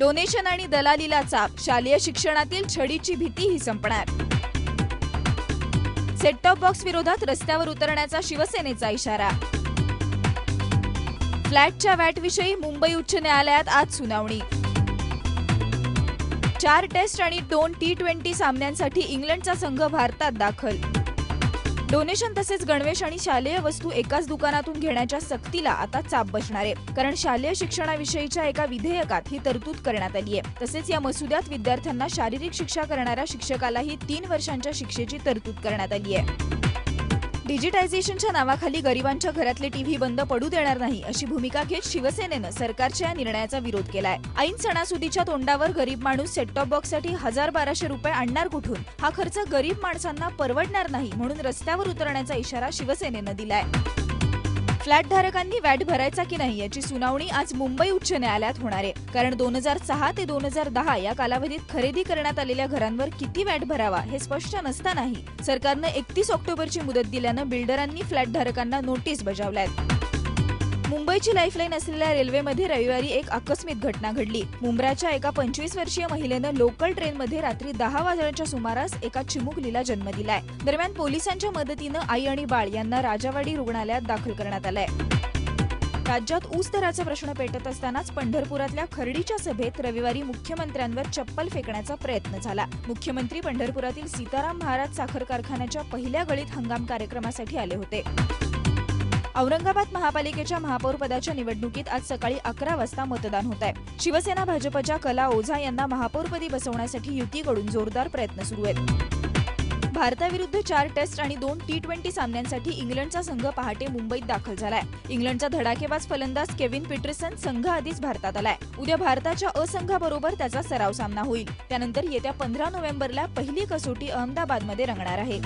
Donation आणि दलालीला चाप. शालेय शिक्षणातील छडीची भीती ही संपणार. सेटटॉप बॉक्स विरोधात रस्त्यावर उतरण्याचा शिवसेनेचा इशारा. फ्लॅटच्या वॅटविषयी मुंबई उच्च न्यायालयात आज सुनावणी. चार टेस्ट आणि दोन टी ट्वेंटी सामन्यांसाठी इंग्लंडचा संघ भारतात दाखल. डोनेशन तसेच गणवेश आणि शालेय वस्तू एकाच दुकानातून घेण्याच्या सक्तीला आता चाप बसणार आहे. कारण शालेय शिक्षणाविषयीच्या एका विधेयकात ही तरतूद करण्यात आली आहे. तसेच या मसुद्यात विद्यार्थ्यांना शारीरिक शिक्षा करणाऱ्या शिक्षकालाही तीन वर्षांच्या शिक्षेची तरतूद करण्यात आली आहे. डिजिटायझेशनच्या नावाखाली गरिबांच्या घरातले टीव्ही बंद पडू देणार नाही अशी भूमिका घेत शिवसेनेनं सरकारच्या या निर्णयाचा विरोध केलाय. ऐन सणासुदीच्या तोंडावर गरीब माणूस सेट टॉप बॉक्ससाठी हजार बाराशे रुपये आणणार कुठून? हा खर्च गरीब माणसांना परवडणार नाही म्हणून रस्त्यावर उतरण्याचा इशारा शिवसेनेनं दिलाय. फ्लॅट धारकांनी वॅट भरायचा की नाही याची सुनावणी आज मुंबई उच्च न्यायालयात होणार आहे. कारण दोन हजार सहा ते दोन हजार दहा या कालावधीत खरेदी करण्यात आलेल्या घरांवर किती वॅट भरावा हे स्पष्ट नसतानाही सरकारनं एकतीस ऑक्टोबरची मुदत दिल्यानं बिल्डरांनी फ्लॅट धारकांना नोटीस आहेत मुंबईची लाईफलाईन असलेल्या रेल्वेमध्ये रविवारी एक आकस्मिक घटना घडली. मुंब्राच्या एका पंचवीस वर्षीय महिलेनं लोकल ट्रेनमध्ये रात्री दहा वाजण्याच्या सुमारास एका चिमुकलीला जन्म दिलाय. दरम्यान पोलिसांच्या मदतीनं आई आणि बाळ यांना राजावाडी रुग्णालयात दाखल करण्यात आलंय. राज्यात ऊस दराचा प्रश्न पेटत असतानाच पंढरपुरातल्या खर्डीच्या सभेत रविवारी मुख्यमंत्र्यांवर चप्पल फेकण्याचा प्रयत्न झाला. मुख्यमंत्री पंढरपुरातील सीताराम महाराज साखर कारखान्याच्या पहिल्या गळीत हंगाम कार्यक्रमासाठी आले होते. औरंगाबाद महापालिकेच्या महापौरपदाच्या निवडणुकीत आज सकाळी अकरा वाजता मतदान होत आहे. शिवसेना भाजपच्या कला ओझा यांना महापौरपदी बसवण्यासाठी युतीकडून जोरदार प्रयत्न सुरू आहेत. भारताविरुद्ध चार टेस्ट आणि दोन टी ट्वेंटी सामन्यांसाठी इंग्लंडचा संघ पहाटे मुंबईत दाखल झालाय. इंग्लंडचा धडाकेबाज फलंदाज केविन पीटरसन संघ आधीच भारतात आलाय. उद्या भारताच्या अ संघाबरोबर त्याचा सराव सामना होईल. त्यानंतर येत्या पंधरा नोव्हेंबरला पहिली कसोटी अहमदाबादमध्ये रंगणार आहे.